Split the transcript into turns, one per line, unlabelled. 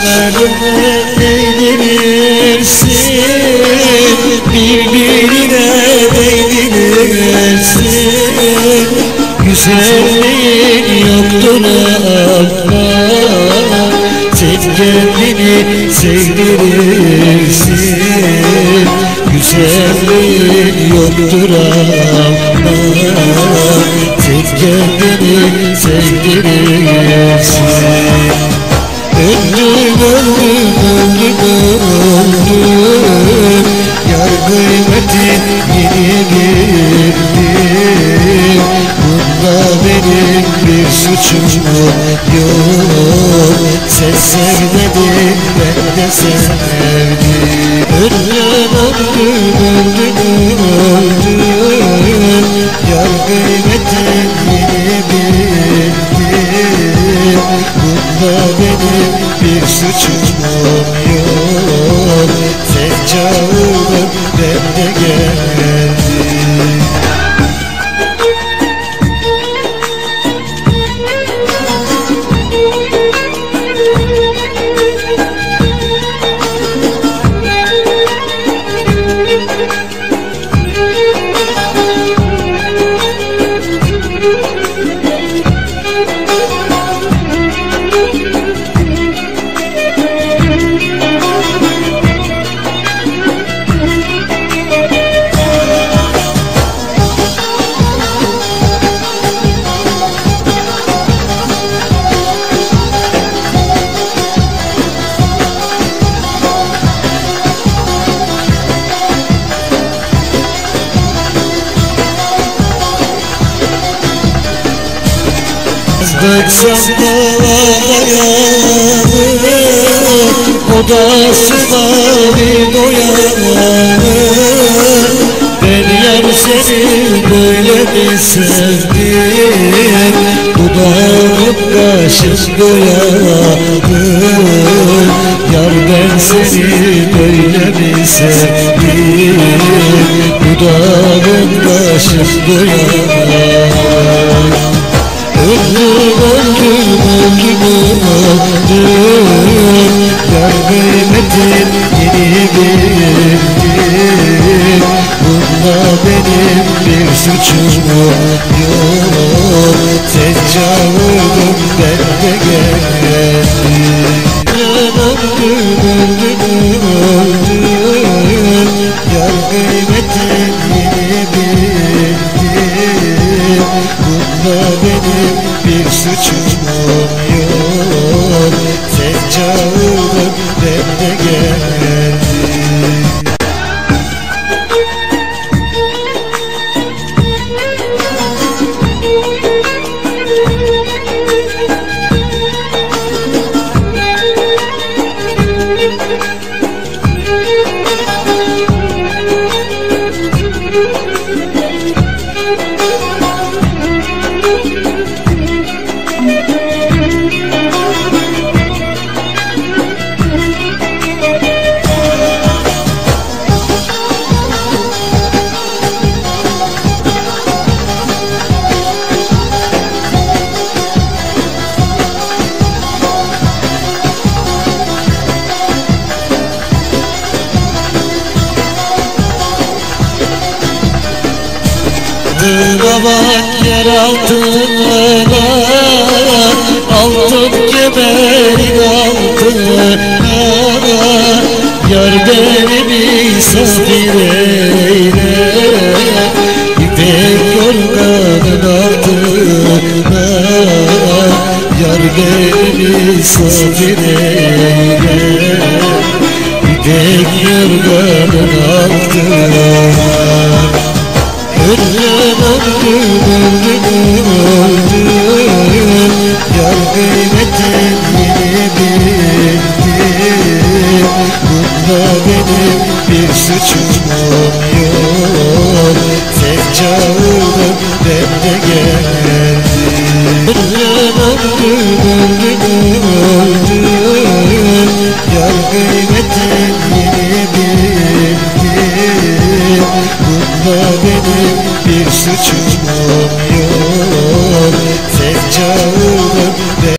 Kaşlarını değdirirsin Birbirine değdirirsin Güzelliğin yoktur ama Sen kendini sevdirirsin Güzelliğin yoktur ama Sen kendini sevdirirsin Bunda benim bir suçum yok. Sen sevmedin ben de sevdim Öldüm öldüm öldüm öldüm Yar kıymetin yeni bildim. Bunda benim bir suçum yok Bıksam dolanayım Odasına bir doyanım Ben yar seni böyle mi sevdim Dudağım kaşım doyanım Yar ben seni böyle mi sevdim Dudağım kaşım doyanım öldüm Yar kıymetin yeni bildim Bunda benim bir suçum yok Sen çağırdın ben de geldim Altına bak yer altına Altın kemerin altına Yar beni misafir eyle İpek yorganın altına Yar beni misafir eyle Yar kıymetin yeni bildim Bunda benim bir suçum yok Sen çağırdın ben de geldim Yar kıymetin yeni bildim Bunda benim bir suçum yok Sen çağır